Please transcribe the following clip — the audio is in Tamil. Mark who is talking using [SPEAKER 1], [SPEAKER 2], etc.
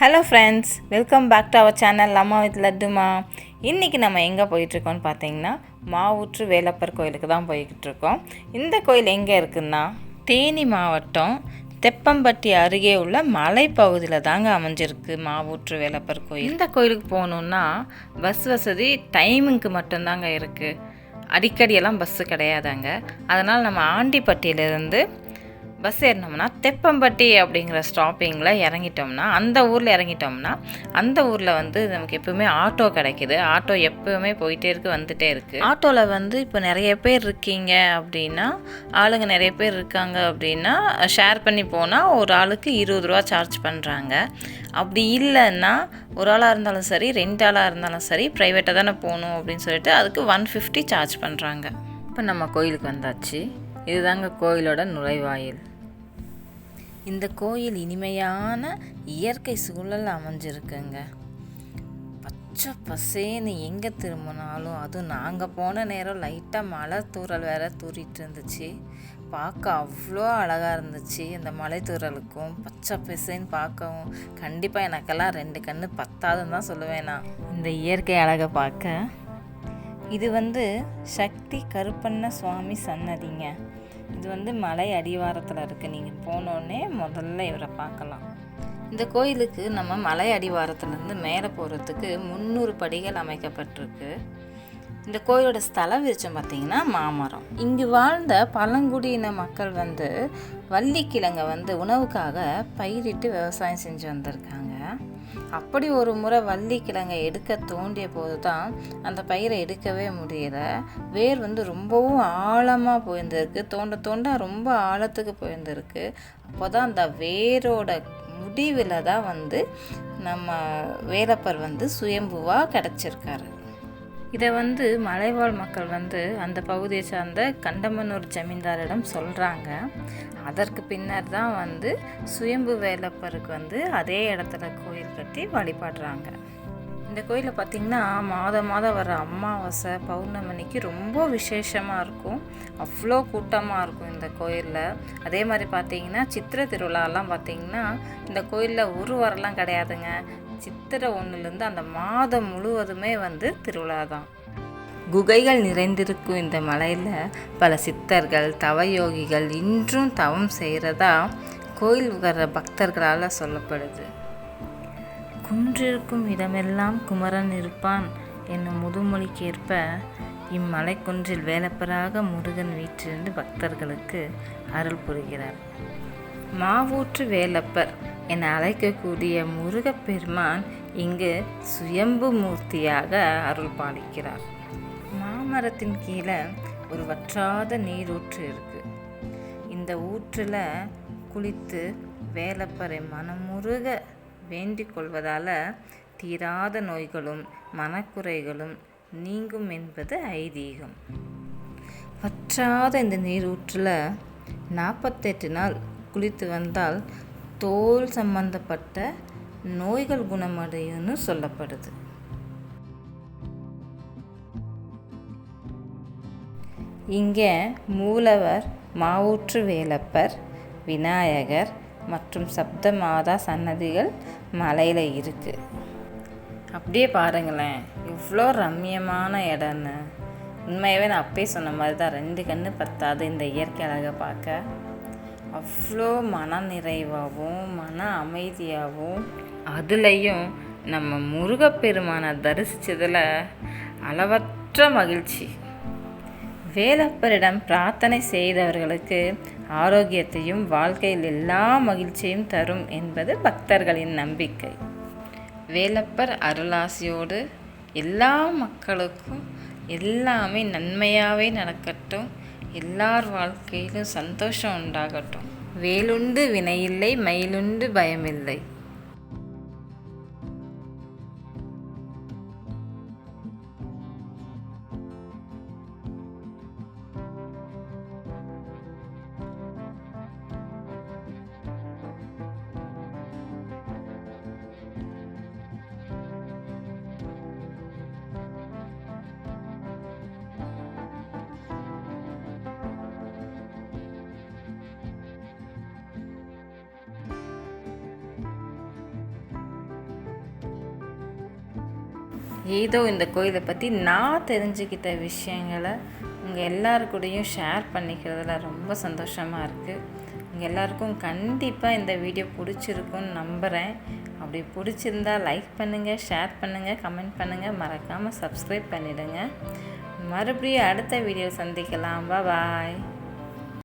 [SPEAKER 1] Hello friends welcome back to our channel அம்மா வித் லட்டுமா இன்றைக்கி நம்ம எங்கே போயிட்டுருக்கோம்னு பார்த்தீங்கன்னா மாவூற்று வேலப்பர் கோயிலுக்கு தான் போய்கிட்டு இருக்கோம் இந்த கோயில் எங்கே இருக்குன்னா தேனி மாவட்டம் தெப்பம்பட்டி அருகே உள்ள மலைப்பகுதியில் தாங்க அமைஞ்சிருக்கு மாவூற்று வேலப்பர் கோயில். இந்த கோயிலுக்கு போகணுன்னா பஸ் வசதி டைமிங்க்கு மட்டும்தாங்க இருக்குது அடிக்கடியெல்லாம் பஸ்ஸு கிடையாதாங்க. அதனால் நம்ம ஆண்டிப்பட்டியிலேருந்து பஸ் ஏறினோம்னா தெப்பம்பட்டி அப்படிங்கிற ஸ்டாப்பிங்கில் இறங்கிட்டோம்னா அந்த ஊரில் இறங்கிட்டோம்னா அந்த ஊரில் வந்து நமக்கு எப்பவுமே ஆட்டோ கிடைக்குது. ஆட்டோ எப்பவுமே போயிட்டே இருக்கு வந்துட்டே இருக்குது ஆட்டோவில் வந்து இப்போ நிறைய பேர் இருக்கீங்க அப்படின்னா ஆளுங்க நிறைய பேர் இருக்காங்க அப்படின்னா ஷேர் பண்ணி போனால் ஒரு ஆளுக்கு இருபது ரூபா சார்ஜ் பண்ணுறாங்க அப்படி இல்லைன்னா ஒரு ஆளாக இருந்தாலும் சரி ரெண்டு ஆளாக இருந்தாலும் சரி ப்ரைவேட்டாக தானே போகணும் அப்படின்னு சொல்லிட்டு அதுக்கு ஒன் ஃபிஃப்டி சார்ஜ் பண்ணுறாங்க இப்போ நம்ம கோயிலுக்கு வந்தாச்சு. இதுதாங்க கோயிலோட நுழைவாயில். இந்த கோயில் இனிமையான இயற்கை சூழல் அமைஞ்சிருக்குங்க. பச்சை பசேன்னு எங்கே திரும்பினாலும் அதுவும் நாங்கள் போன நேரம் லைட்டாக மலை தூரல் வேற தூரிட்டு இருந்துச்சு. பார்க்க அவ்வளோ அழகாக இருந்துச்சு இந்த மலை தூரலுக்கும் பச்சை பசேன்னு பார்க்கவும் கண்டிப்பாக எனக்கெல்லாம் ரெண்டு கண்ணு பத்தாதுன்னு தான் சொல்லுவேன் நான். இந்த இயற்கை அழகை பார்க்க. இது வந்து சக்தி கருப்பண்ண சுவாமி சன்னதிங்க. இது வந்து மலை அடிவாரத்தில் இருக்குது நீங்கள் போனோடனே முதல்ல இவரை பார்க்கலாம். இந்த கோயிலுக்கு நம்ம மலை அடிவாரத்துலேருந்து மேலே போகிறதுக்கு முந்நூறு படிகள் அமைக்கப்பட்டிருக்கு. இந்த கோயிலோட ஸ்தல விருச்சம் பார்த்தீங்கன்னா மாமரம். இங்கு வாழ்ந்த பழங்குடியின மக்கள் வந்து வள்ளிக்கிழங்கை வந்து உணவுக்காக பயிரிட்டு விவசாயம் செஞ்சு வந்திருக்காங்க. அப்படி ஒரு முறை வள்ளிக்கிழங்கை எடுக்க தோண்டிய போது தான் அந்த பயிரை எடுக்கவே முடியல. வேர் வந்து ரொம்பவும் ஆழமாக போயிருந்திருக்கு தோண்ட தோண்ட ரொம்ப ஆழத்துக்கு போயிருந்திருக்கு அப்போ தான் அந்த வேரோட முடிவில் தான் வந்து நம்ம வேலப்பர் வந்து சுயம்புவாக கிடச்சிருக்காரு. இதை வந்து மலைவாழ் மக்கள் வந்து அந்த பகுதியை சார்ந்த கண்டமனூர் ஜமீன்தாரிடம் சொல்கிறாங்க அதற்கு பின்னர் தான் வந்து சுயம்பு வேலப்பருக்கு வந்து அதே இடத்துல கோயில் கட்டி வழிபாடுறாங்க. இந்த கோயிலில் பார்த்திங்கன்னா மாதம் மாதம் வர அமாவாசை பௌர்ணமிக்கு ரொம்ப விசேஷமாக இருக்கும். அவ்வளோ கூட்டமாக இருக்கும் இந்த கோயிலில். அதே மாதிரி பார்த்திங்கன்னா சித்திரை திருவிழாலாம் பார்த்திங்கன்னா இந்த கோயிலில் ஒரு வாரம்லாம் கிடையாதுங்க. சித்திரை ஒன்றுலேருந்து அந்த மாதம் முழுவதுமே வந்து திருவிழா தான் குகைகள் நிறைந்திருக்கும் இந்த மலையில் பல சித்தர்கள் தவயோகிகள் இன்றும் தவம் செய்கிறதா கோயில் வர பக்தர்களால் சொல்லப்படுது. குன்றிருக்கும் இடமெல்லாம் குமரன் இருப்பான் என்னும் முதுமொழிக்கேற்ப இம்மலை குன்றில் வேலப்பராக முருகன் வீற்றிருந்து பக்தர்களுக்கு அருள் புரிகிறார். மாவூற்று வேலப்பர் என அழைக்கக்கூடிய முருகப்பெருமான் இங்கு சுயம்பு மூர்த்தியாக அருள் பாலிக்கிறார். மாமரத்தின் கீழே ஒரு வற்றாத நீரூற்று இருக்குது இந்த ஊற்றில் குளித்து வேலப்பறை மனமுருக வேண்டிக் கொள்வதால் தீராத நோய்களும் மனக்குறைகளும் நீங்கும் என்பது ஐதீகம். வற்றாத இந்த நீரூற்றில் நாற்பத்தெட்டு நாள் குளித்து வந்தால் தோல் சம்பந்தப்பட்ட நோய்கள் குணமடையும்னு சொல்லப்படுது. இங்கே மூலவர் மாவூற்று வேலப்பர் விநாயகர் மற்றும் சப்த மாதா சன்னதிகள் மலையில் இருக்குது அப்படியே பாருங்களேன் இவ்வளோ ரம்யமான இடம்னு. உண்மையாகவே நான் அப்பயே சொன்ன மாதிரி தான் ரெண்டு கண்ணு பத்தாது இந்த இயற்கை அழகை பார்க்க. அவ்வளோ மன நிறைவாகவும் மன அமைதியாகவும் அதுலேயும் நம்ம முருகப்பெருமானை தரிசித்ததில் அளவற்ற மகிழ்ச்சி. வேலப்பரிடம் பிரார்த்தனை செய்தவர்களுக்கு ஆரோக்கியத்தையும் வாழ்க்கையில் எல்லா மகிழ்ச்சியும் தரும் என்பது பக்தர்களின் நம்பிக்கை. வேலப்பர் அருளாசியோடு எல்லா மக்களுக்கும் எல்லாமே நன்மையாகவே நடக்கட்டும். எல்லார் வாழ்க்கையிலும் சந்தோஷம் உண்டாகட்டும். வேலுண்டு வினையில்லை மயிலுண்டு பயமில்லை. ஏதோ இந்த கோயிலை பற்றி நான் தெரிஞ்சுக்கிட்ட விஷயங்களை உங்கள் எல்லாருக்கூடையும் ஷேர் பண்ணிக்கிறதுல ரொம்ப சந்தோஷமாக இருக்குது உங்கள் எல்லாருக்கும் கண்டிப்பாக இந்த வீடியோ பிடிச்சிருக்குன்னு நம்புகிறேன் அப்படி பிடிச்சிருந்தா லைக் பண்ணுங்கள் ஷேர் பண்ணுங்கள் கமெண்ட் பண்ணுங்கள் மறக்காமல் சப்ஸ்கிரைப் பண்ணிவிடுங்க மறுபடியும் அடுத்த வீடியோ சந்திக்கலாம். பாய்